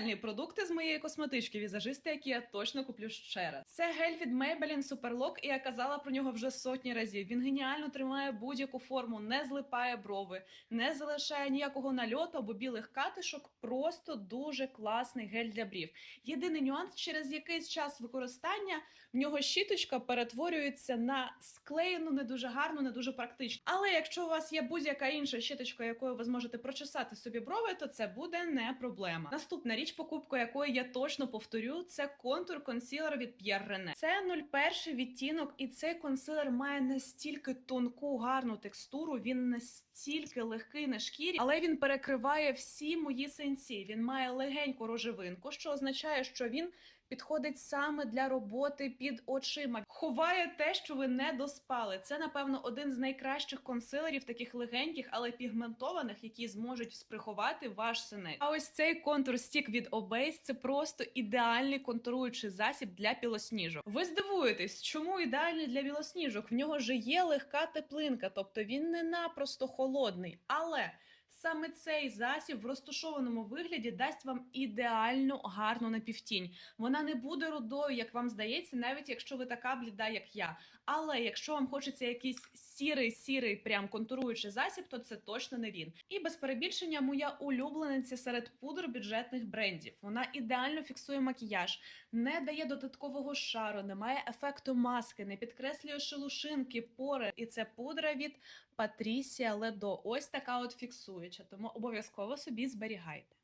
ідеальні продукти з моєї косметички візажисти, які я точно куплю ще раз. Це гель від Maybelline Superlock, і я казала про нього вже сотні разів. Він геніально тримає будь-яку форму, не злипає брови, не залишає ніякого нальоту або білих катишок. Просто дуже класний гель для брів. Єдиний нюанс, через якийсь час використання в нього щіточка перетворюється на склеєну, не дуже гарну, не дуже практичну. Але якщо у вас є будь-яка інша щіточка, якою ви зможете прочесати собі брови, то це буде не проблема. Наступна річ, покупку якої я точно повторю, це контур консілер від Pierre Rene. Це 01 відтінок, і цей консилер має настільки тонку, гарну текстуру. Він настільки легкий на шкірі, але він перекриває всі мої сенсі. Він має легеньку рожевинку, що означає, що він підходить саме для роботи під очима. Ховає те, що ви не доспали. Це, напевно, один з найкращих консилерів, таких легеньких, але пігментованих, які зможуть сприховати ваш синець. А ось цей контур стік від Obase – це просто ідеальний контуруючий засіб для білосніжок. Ви здивуєтесь, чому ідеальний для білосніжок? В нього же є легка теплинка, тобто він не напросто холодний, але. Саме цей засіб в розташованому вигляді дасть вам ідеальну гарну напівтінь. Вона не буде рудою, як вам здається, навіть якщо ви така бліда, як я. Але якщо вам хочеться якийсь сірий, сірий, прям контуруючий засіб, то це точно не він. І без перебільшення моя улюблениця серед пудр бюджетних брендів. Вона ідеально фіксує макіяж, не дає додаткового шару, не має ефекту маски, не підкреслює шелушинки, пори. І це пудра від Патрісія Ледо. Ось така от фіксуюча. Тому обов'язково собі зберігайте.